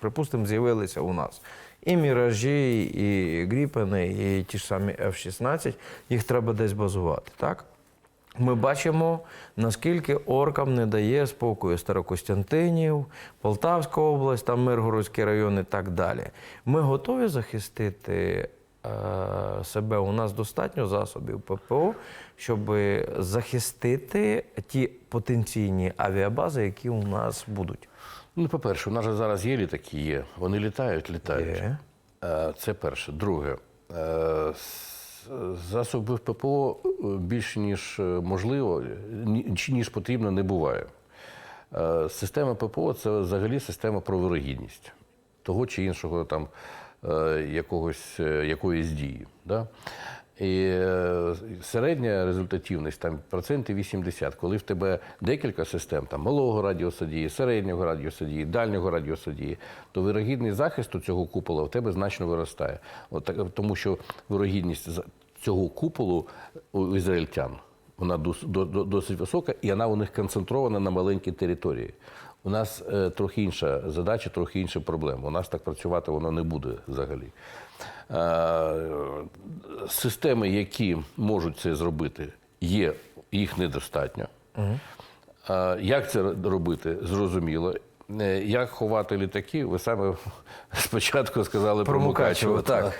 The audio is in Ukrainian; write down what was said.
Припустимо, з'явилися у нас і міражі, і гріпени, і ті ж самі F-16, їх треба десь базувати, так? Ми бачимо, наскільки оркам не дає спокою Старокостянтинів, Полтавська область, там Миргородський район і так далі. Ми готові захистити е, себе. У нас достатньо засобів ППО, щоб захистити ті потенційні авіабази, які у нас будуть. Ну, по-перше, у нас же зараз є літаки, є. Вони літають, літають. Є. Е, Це перше. Друге, е, засобів ППО е, більш ніж можливо, ні- ніж потрібно, не буває. Система ППО це взагалі система про вирогідність того чи іншого там якогось, якоїсь дії. Да? І е, середня результативність там проценти 80, коли в тебе декілька систем, там малого радіосадії, середнього радіосадії, дальнього радіосадії, то вирогідність захисту цього купола в тебе значно виростає. От так, тому що вирогідність цього куполу у ізраїльтян вона дос- до- до- досить висока, і вона у них концентрована на маленькій території. У нас е, трохи інша задача, трохи інша проблема. У нас так працювати воно не буде взагалі. Е, системи, які можуть це зробити, є, їх недостатньо. Е, Як це робити, зрозуміло. Як ховати літаки? Ви саме спочатку сказали про, Мукачево. так.